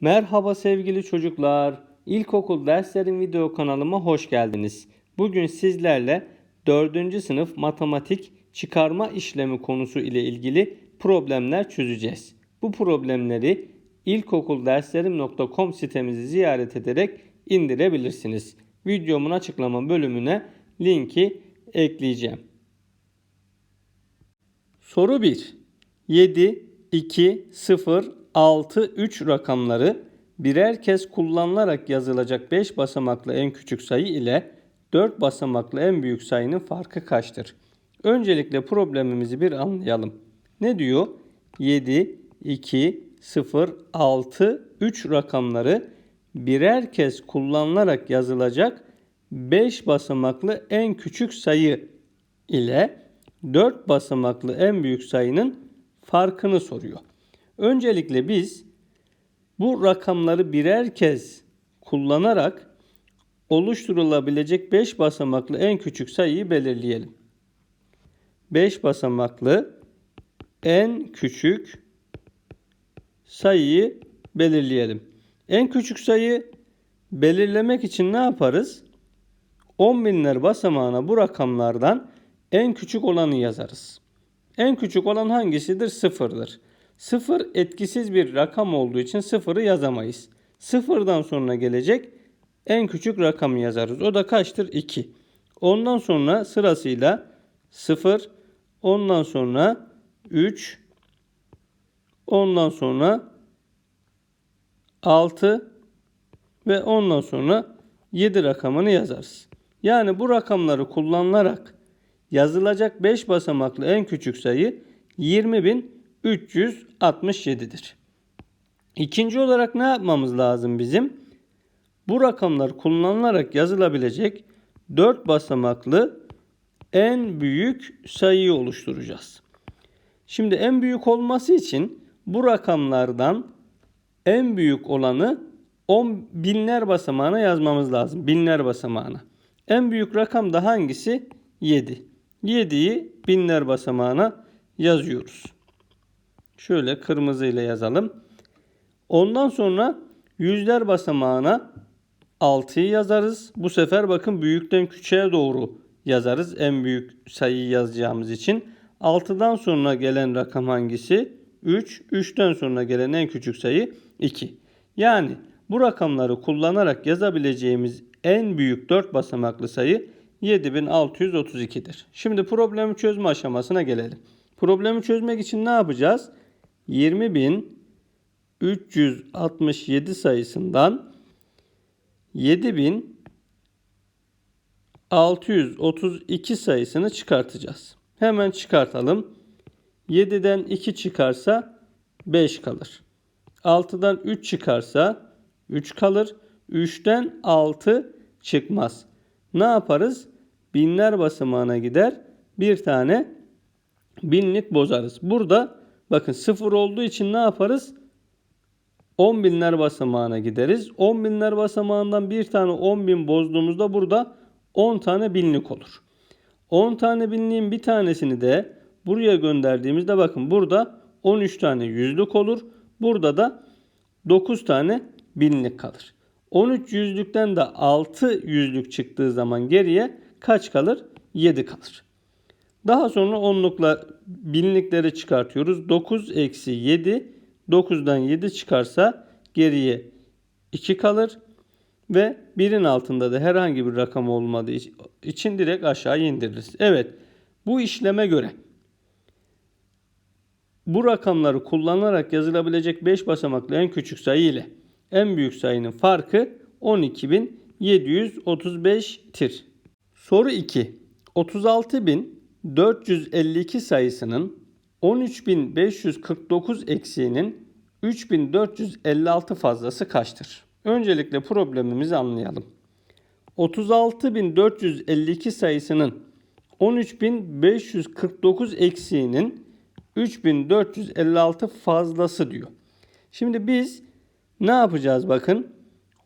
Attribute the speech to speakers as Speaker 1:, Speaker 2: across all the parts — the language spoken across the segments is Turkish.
Speaker 1: Merhaba sevgili çocuklar. İlkokul derslerin video kanalıma hoş geldiniz. Bugün sizlerle 4. sınıf matematik çıkarma işlemi konusu ile ilgili problemler çözeceğiz. Bu problemleri ilkokulderslerim.com sitemizi ziyaret ederek indirebilirsiniz. Videomun açıklama bölümüne linki ekleyeceğim. Soru 1. 7, 2, 0, 6, 3 rakamları birer kez kullanılarak yazılacak 5 basamaklı en küçük sayı ile 4 basamaklı en büyük sayının farkı kaçtır? Öncelikle problemimizi bir anlayalım. Ne diyor? 7, 2, 0, 6, 3 rakamları birer kez kullanılarak yazılacak 5 basamaklı en küçük sayı ile 4 basamaklı en büyük sayının farkını soruyor. Öncelikle biz bu rakamları birer kez kullanarak oluşturulabilecek 5 basamaklı en küçük sayıyı belirleyelim. 5 basamaklı en küçük sayıyı belirleyelim. En küçük sayı belirlemek için ne yaparız? 10 binler basamağına bu rakamlardan en küçük olanı yazarız. En küçük olan hangisidir? Sıfırdır. Sıfır etkisiz bir rakam olduğu için sıfırı yazamayız. Sıfırdan sonra gelecek en küçük rakamı yazarız. O da kaçtır? 2. Ondan sonra sırasıyla 0, ondan sonra 3, ondan sonra 6 ve ondan sonra 7 rakamını yazarız. Yani bu rakamları kullanılarak yazılacak 5 basamaklı en küçük sayı 20.367'dir. İkinci olarak ne yapmamız lazım bizim? Bu rakamlar kullanılarak yazılabilecek 4 basamaklı en büyük sayıyı oluşturacağız. Şimdi en büyük olması için bu rakamlardan en büyük olanı 10 binler basamağına yazmamız lazım. Binler basamağına. En büyük rakam da hangisi? 7. 7'yi binler basamağına yazıyoruz. Şöyle kırmızı ile yazalım. Ondan sonra yüzler basamağına 6'yı yazarız. Bu sefer bakın büyükten küçüğe doğru yazarız. En büyük sayıyı yazacağımız için. 6'dan sonra gelen rakam hangisi? 3. 3'ten sonra gelen en küçük sayı 2. Yani bu rakamları kullanarak yazabileceğimiz en büyük 4 basamaklı sayı 7632'dir. Şimdi problemi çözme aşamasına gelelim. Problemi çözmek için ne yapacağız? 20.367 sayısından 7632 sayısını çıkartacağız. Hemen çıkartalım. 7'den 2 çıkarsa 5 kalır. 6'dan 3 çıkarsa 3 kalır. 3'ten 6 çıkmaz. Ne yaparız? Binler basamağına gider. Bir tane binlik bozarız. Burada bakın sıfır olduğu için ne yaparız? 10 binler basamağına gideriz. 10 binler basamağından bir tane 10 bin bozduğumuzda burada 10 tane binlik olur. 10 tane binliğin bir tanesini de buraya gönderdiğimizde bakın burada 13 tane yüzlük olur. Burada da 9 tane binlik kalır. 13 yüzlükten de 6 yüzlük çıktığı zaman geriye kaç kalır? 7 kalır. Daha sonra onlukla binlikleri çıkartıyoruz. 9 eksi 7. 9'dan 7 çıkarsa geriye 2 kalır. Ve birin altında da herhangi bir rakam olmadığı için direkt aşağı indiririz. Evet bu işleme göre bu rakamları kullanarak yazılabilecek 5 basamaklı en küçük sayı ile en büyük sayının farkı 12.735'tir. Soru 2. 36.452 sayısının 13.549 eksiğinin 3.456 fazlası kaçtır? Öncelikle problemimizi anlayalım. 36.452 sayısının 13.549 eksiğinin 3456 fazlası diyor. Şimdi biz ne yapacağız bakın.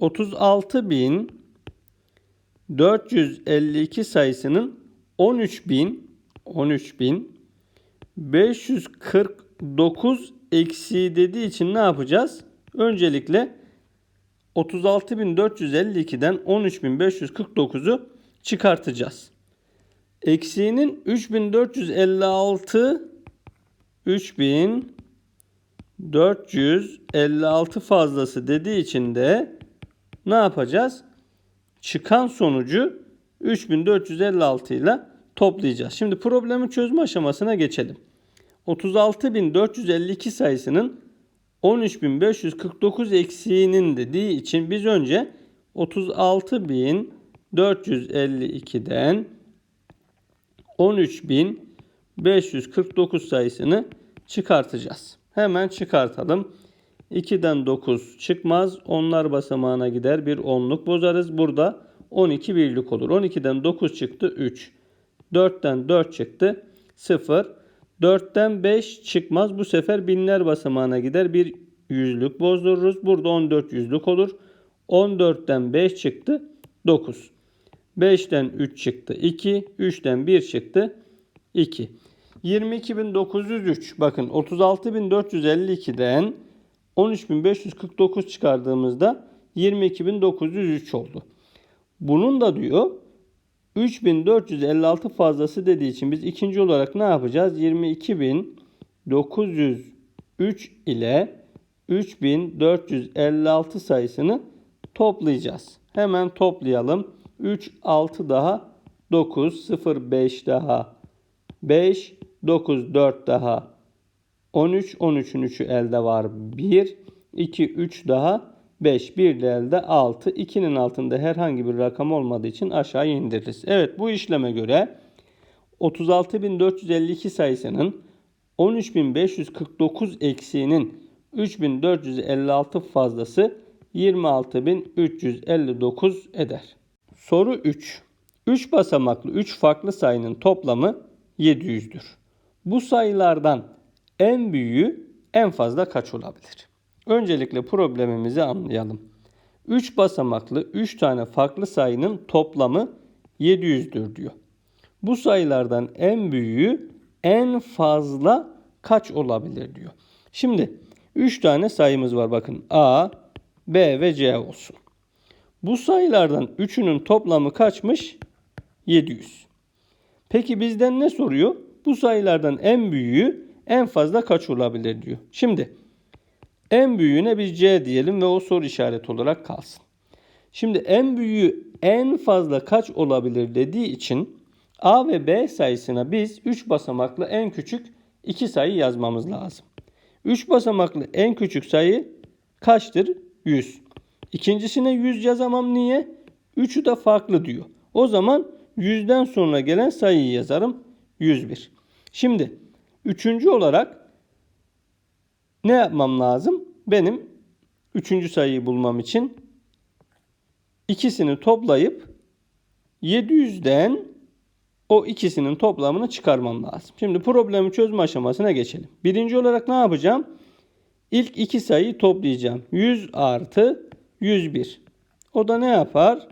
Speaker 1: 36.452 sayısının 13.000 13.549 eksiği dediği için ne yapacağız? Öncelikle 36.452'den 13.549'u çıkartacağız. Eksiğinin 3456 3456 fazlası dediği için de ne yapacağız? Çıkan sonucu 3456 ile toplayacağız. Şimdi problemin çözme aşamasına geçelim. 36452 sayısının 13549 eksiğinin dediği için biz önce 36452'den 13549 sayısını çıkartacağız. Hemen çıkartalım. 2'den 9 çıkmaz. Onlar basamağına gider. Bir onluk bozarız. Burada 12 birlik olur. 12'den 9 çıktı 3. 4'ten 4 çıktı 0. 4'ten 5 çıkmaz. Bu sefer binler basamağına gider. Bir yüzlük bozdururuz. Burada 14 yüzlük olur. 14'ten 5 çıktı 9. 5'ten 3 çıktı 2. 3'ten 1 çıktı 2. 22.903 bakın 36.452'den 13.549 çıkardığımızda 22.903 oldu. Bunun da diyor 3456 fazlası dediği için biz ikinci olarak ne yapacağız? 22.903 ile 3456 sayısını toplayacağız. Hemen toplayalım. 3 6 daha 9 0 5 daha 5 9 4 daha 13 13'ün 3'ü elde var 1 2 3 daha 5 1 de elde 6 2'nin altında herhangi bir rakam olmadığı için aşağı indiririz. Evet bu işleme göre 36.452 sayısının 13.549 eksiğinin 3456 fazlası 26.359 eder. Soru 3. 3 basamaklı 3 farklı sayının toplamı 700'dür. Bu sayılardan en büyüğü en fazla kaç olabilir? Öncelikle problemimizi anlayalım. 3 basamaklı 3 tane farklı sayının toplamı 700'dür diyor. Bu sayılardan en büyüğü en fazla kaç olabilir diyor. Şimdi 3 tane sayımız var bakın. A, B ve C olsun. Bu sayılardan 3'ünün toplamı kaçmış? 700. Peki bizden ne soruyor? Bu sayılardan en büyüğü en fazla kaç olabilir diyor. Şimdi en büyüğüne biz C diyelim ve o soru işareti olarak kalsın. Şimdi en büyüğü en fazla kaç olabilir dediği için A ve B sayısına biz 3 basamaklı en küçük 2 sayı yazmamız lazım. 3 basamaklı en küçük sayı kaçtır? 100. İkincisine 100 yazamam niye? Üçü de farklı diyor. O zaman 100'den sonra gelen sayıyı yazarım. 101. Şimdi üçüncü olarak ne yapmam lazım? Benim üçüncü sayıyı bulmam için ikisini toplayıp 700'den o ikisinin toplamını çıkarmam lazım. Şimdi problemi çözme aşamasına geçelim. Birinci olarak ne yapacağım? İlk iki sayıyı toplayacağım. 100 artı 101. O da ne yapar?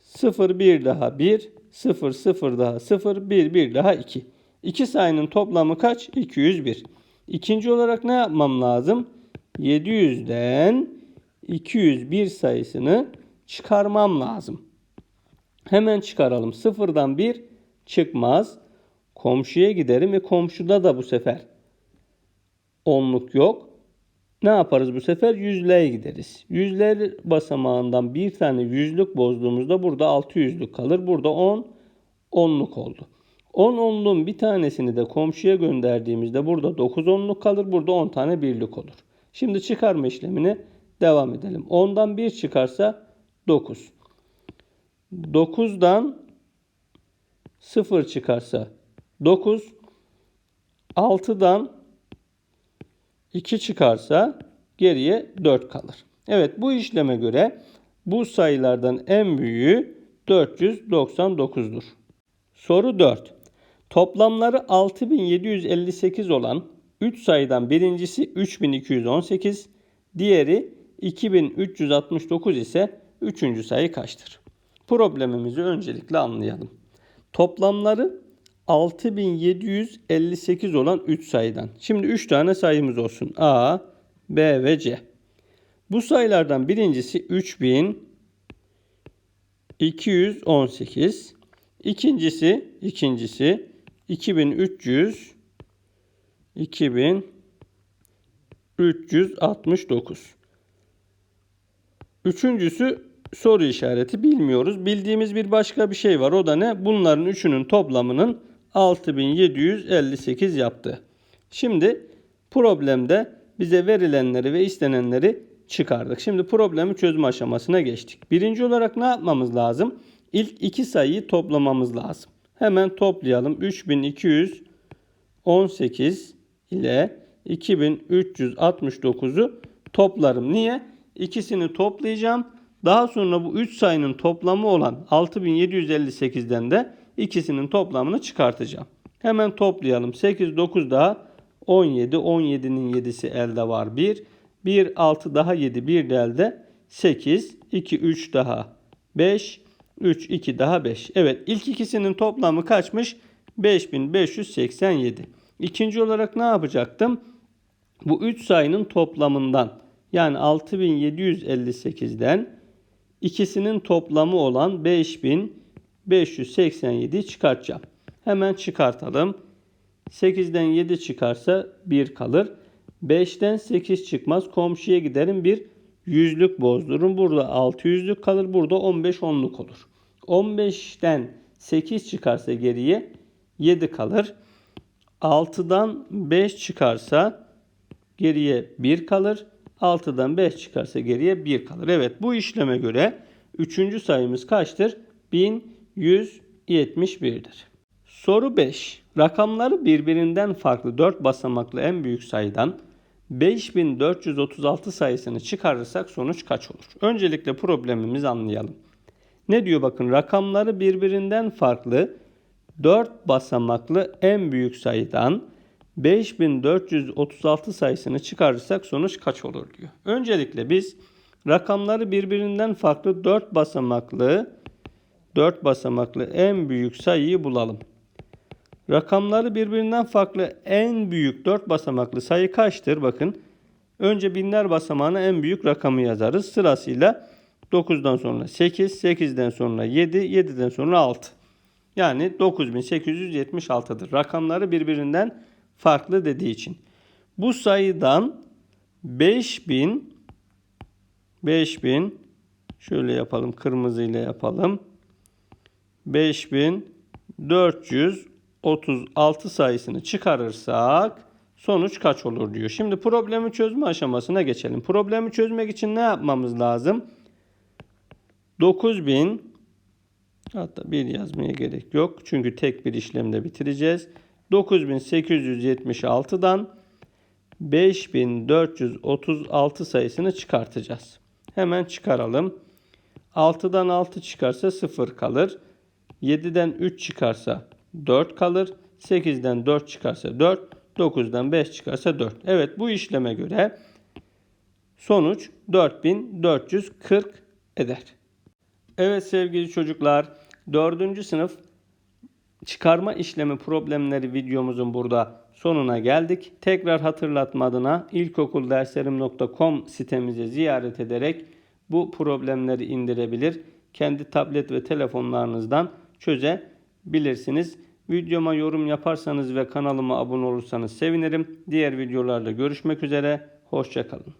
Speaker 1: 0 1 daha 1, 0 0 daha 0, 1 1 daha 2. İki sayının toplamı kaç? 201. İkinci olarak ne yapmam lazım? 700'den 201 sayısını çıkarmam lazım. Hemen çıkaralım. Sıfırdan 1 çıkmaz. Komşuya giderim ve komşuda da bu sefer onluk yok. Ne yaparız bu sefer? Yüzlüğe gideriz. Yüzler basamağından bir tane yüzlük bozduğumuzda burada 600'lük kalır. Burada 10 onluk oldu. 10 onluğun bir tanesini de komşuya gönderdiğimizde burada 9 onluk kalır. Burada 10 tane birlik olur. Şimdi çıkarma işlemine devam edelim. 10'dan 1 çıkarsa 9. 9'dan 0 çıkarsa 9. 6'dan 2 çıkarsa geriye 4 kalır. Evet bu işleme göre bu sayılardan en büyüğü 499'dur. Soru 4. Toplamları 6758 olan 3 sayıdan birincisi 3218, diğeri 2369 ise üçüncü sayı kaçtır? Problemimizi öncelikle anlayalım. Toplamları 6758 olan 3 sayıdan. Şimdi 3 tane sayımız olsun. A, B ve C. Bu sayılardan birincisi 3218. İkincisi, ikincisi 2300 2369. Üçüncüsü soru işareti bilmiyoruz. Bildiğimiz bir başka bir şey var. O da ne? Bunların üçünün toplamının 6758 yaptı. Şimdi problemde bize verilenleri ve istenenleri çıkardık. Şimdi problemi çözme aşamasına geçtik. Birinci olarak ne yapmamız lazım? İlk iki sayıyı toplamamız lazım. Hemen toplayalım. 3218 ile 2369'u toplarım. Niye? İkisini toplayacağım. Daha sonra bu 3 sayının toplamı olan 6758'den de ikisinin toplamını çıkartacağım. Hemen toplayalım. 8, 9 daha 17. 17'nin 7'si elde var 1. 1, 6 daha 7. 1 de elde 8. 2, 3 daha 5. 3, 2 daha 5. Evet ilk ikisinin toplamı kaçmış? 5587. İkinci olarak ne yapacaktım? Bu 3 sayının toplamından yani 6758'den ikisinin toplamı olan 5587'yi çıkartacağım. Hemen çıkartalım. 8'den 7 çıkarsa 1 kalır. 5'ten 8 çıkmaz. Komşuya giderim bir yüzlük bozdururum. Burada 600'lük kalır. Burada 15 onluk olur. 15'ten 8 çıkarsa geriye 7 kalır. 6'dan 5 çıkarsa geriye 1 kalır. 6'dan 5 çıkarsa geriye 1 kalır. Evet bu işleme göre 3. sayımız kaçtır? 1171'dir. Soru 5. Rakamları birbirinden farklı 4 basamaklı en büyük sayıdan 5436 sayısını çıkarırsak sonuç kaç olur? Öncelikle problemimizi anlayalım. Ne diyor bakın rakamları birbirinden farklı 4 basamaklı en büyük sayıdan 5436 sayısını çıkarırsak sonuç kaç olur diyor. Öncelikle biz rakamları birbirinden farklı 4 basamaklı 4 basamaklı en büyük sayıyı bulalım. Rakamları birbirinden farklı en büyük 4 basamaklı sayı kaçtır? Bakın. Önce binler basamağına en büyük rakamı yazarız. Sırasıyla 9'dan sonra 8, 8'den sonra 7, 7'den sonra 6. Yani 9876'dır. Rakamları birbirinden farklı dediği için. Bu sayıdan 5000 5000 şöyle yapalım kırmızıyla yapalım. 5436 sayısını çıkarırsak sonuç kaç olur diyor. Şimdi problemi çözme aşamasına geçelim. Problemi çözmek için ne yapmamız lazım? 9000 hatta bir yazmaya gerek yok. Çünkü tek bir işlemde bitireceğiz. 9876'dan 5436 sayısını çıkartacağız. Hemen çıkaralım. 6'dan 6 çıkarsa 0 kalır. 7'den 3 çıkarsa 4 kalır. 8'den 4 çıkarsa 4. 9'dan 5 çıkarsa 4. Evet bu işleme göre sonuç 4440 eder. Evet sevgili çocuklar 4. sınıf çıkarma işlemi problemleri videomuzun burada sonuna geldik. Tekrar hatırlatma adına ilkokulderslerim.com sitemizi ziyaret ederek bu problemleri indirebilir. Kendi tablet ve telefonlarınızdan çözebilirsiniz. Videoma yorum yaparsanız ve kanalıma abone olursanız sevinirim. Diğer videolarda görüşmek üzere. Hoşçakalın.